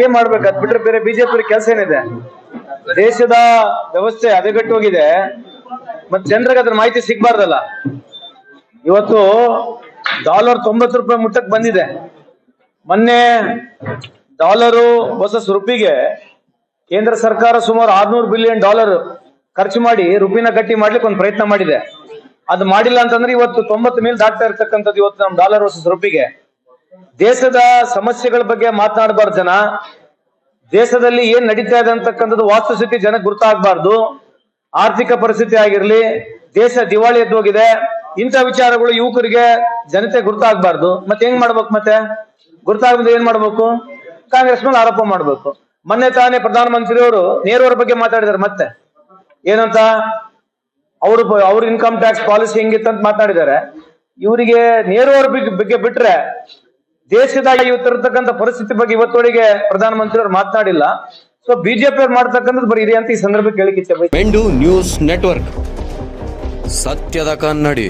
ಏನ್ ಮಾಡ್ಬೇಕು? ಅದ್ ಬಿಟ್ರೆ ಬೇರೆ ಬಿಜೆಪಿ ಕೆಲಸ ಏನಿದೆ? ದೇಶದ ವ್ಯವಸ್ಥೆ ಹದಗೆಟ್ಟು ಹೋಗಿದೆ ಮತ್ ಜನರಿಗೆ ಅದ್ರ ಮಾಹಿತಿ ಸಿಗ್ಬಾರ್ದಲ್ಲ. ಇವತ್ತು ಡಾಲರ್ ತೊಂಬತ್ತು ರೂಪಾಯಿ ಮುಟ್ಟಕ್ ಬಂದಿದೆ. ಮೊನ್ನೆ ಡಾಲರು ವರ್ಸಸ್ ರುಪಿಗೆ ಕೇಂದ್ರ ಸರ್ಕಾರ ಸುಮಾರು ಆರ್ನೂರು ಬಿಲಿಯನ್ ಡಾಲರ್ ಖರ್ಚು ಮಾಡಿ ರುಪಿನ ಗಟ್ಟಿ ಮಾಡ್ಲಿಕ್ಕೆ ಒಂದು ಪ್ರಯತ್ನ ಮಾಡಿದೆ. ಅದು ಮಾಡಿಲ್ಲ ಅಂತಂದ್ರೆ ಇವತ್ತು ತೊಂಬತ್ತು ಮೇಲೆ ದಾಟ್ತಾ ಇರ್ತಕ್ಕಂಥದ್ದು ಇವತ್ತು ನಮ್ಮ ಡಾಲರ್ ವರ್ಸಸ್ ರುಪಿಗೆ. ದೇಶದ ಸಮಸ್ಯೆಗಳ ಬಗ್ಗೆ ಮಾತನಾಡಬಾರ್ದು ಜನ. ದೇಶದಲ್ಲಿ ಏನ್ ನಡೀತಾ ಇದೆ ಅಂತಕ್ಕಂಥದ್ದು ವಾಸ್ತುಸ್ಥಿತಿ ಜನಕ್ಕೆ ಗುರುತಾಗಬಾರ್ದು. ಆರ್ಥಿಕ ಪರಿಸ್ಥಿತಿ ಆಗಿರ್ಲಿ, ದೇಶ ದಿವಾಳಿ ಎದ್ದೋಗಿದೆ ಇಂಥ ವಿಚಾರಗಳು ಯುವಕರಿಗೆ ಜನತೆ ಗುರ್ತಾಗಬಾರ್ದು. ಮತ್ತೆ ಹೆಂಗ್ ಮಾಡ್ಬೇಕು ಮತ್ತೆ? ಗುರ್ತಾಗದೆ ಏನ್ ಮಾಡ್ಬೇಕು? ಕಾಂಗ್ರೆಸ್ ಮೇಲೆ ಆರೋಪ ಮಾಡ್ಬೇಕು. ಮೊನ್ನೆ ತಾನೇ ಪ್ರಧಾನಮಂತ್ರಿಯವರು ನೇರವರ ಬಗ್ಗೆ ಮಾತಾಡಿದಾರೆ ಮತ್ತೆ. ಏನಂತ? ಅವರು ಅವ್ರ ಇನ್ಕಮ್ ಟ್ಯಾಕ್ಸ್ ಪಾಲಿಸಿ ಹೆಂಗಿತ್ತು ಅಂತ ಮಾತಾಡಿದ್ದಾರೆ ಇವರಿಗೆ ನೇರವರ ಬಗ್ಗೆ ಬಿಟ್ರೆ ದೇಶದಾಗ ಇವತ್ತಿರತಕ್ಕಂಥ ಪರಿಸ್ಥಿತಿ ಬಗ್ಗೆ ಇವತ್ತೊಳಗೆ ಪ್ರಧಾನಮಂತ್ರಿ ಅವ್ರು ಮಾತನಾಡಿಲ್ಲ. ಸೊ ಬಿಜೆಪಿ ಅವ್ರು ಮಾಡ್ತಕ್ಕಂಥದ್ದು ಬರೀ ಇದೆ ಅಂತ ಈ ಸಂದರ್ಭಕ್ಕೆ ಹೇಳಿಕೆ. ನ್ಯೂಸ್ ನೆಟ್ವರ್ಕ್ ಸತ್ಯದ ಕನ್ನಡಿ.